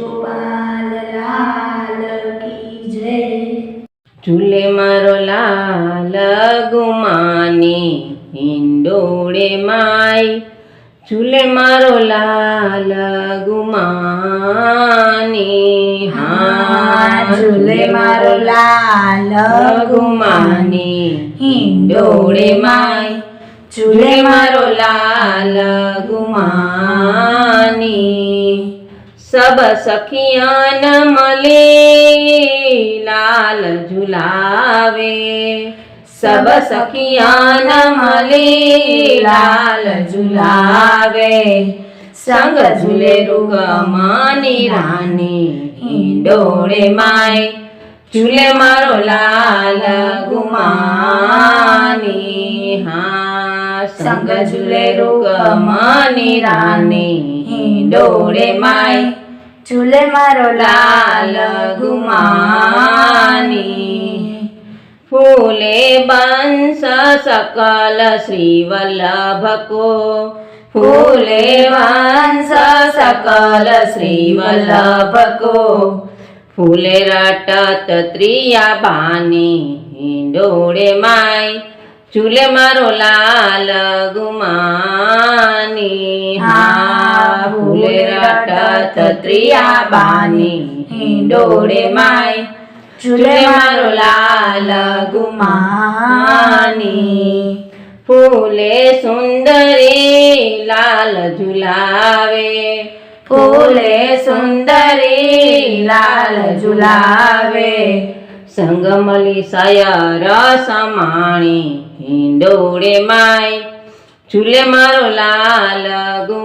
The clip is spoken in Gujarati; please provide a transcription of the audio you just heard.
ગોપાલ લાલ કી જય ઝૂલે મારો લાલ ગુમાની, હિંડોળે માય ઝૂલે મારો લાલ ગુમાની, હા ઝૂલે મારો લાલ ગુમાની, હિંડોળે માય ઝૂલે મારો લાલ ગુમાની સબ સખિયાન મલે લાલ ઝુલાવે. સબ સખિયાન મલે લાલ ઝુલાવે. સંગ ઝૂલે રૂગમાની રાની, હિંડોળે માય. ઝુલે મારો લાલ ગુમાની, હા, સંગ ઝૂલે રૂગમાની રાની, હિંડોળે માય. ઝૂલે મારો લાલ ગુમાની ફૂલે બંસ સકલ શ્રી વલ્લભ કો ફૂલે વંશ સકલ શ્રી વલ્લભ કો ફૂલે રટત ત્રિયા બાની હિંડોળે માય ઝૂલે મારો લાલ ગુમાની હા ફૂલે રટત ત્રિયા બાની હિંડોળે માય ઝૂલે મારો લાલ ગુમાની ફૂલે સુંદરી લાલ ઝુલાવે ફૂલે સુંદરી લાલ ઝુલાવે સંગમલી સયર સમાણી હિંડોળે માય ઝૂલે મારો લાલ ગુમાની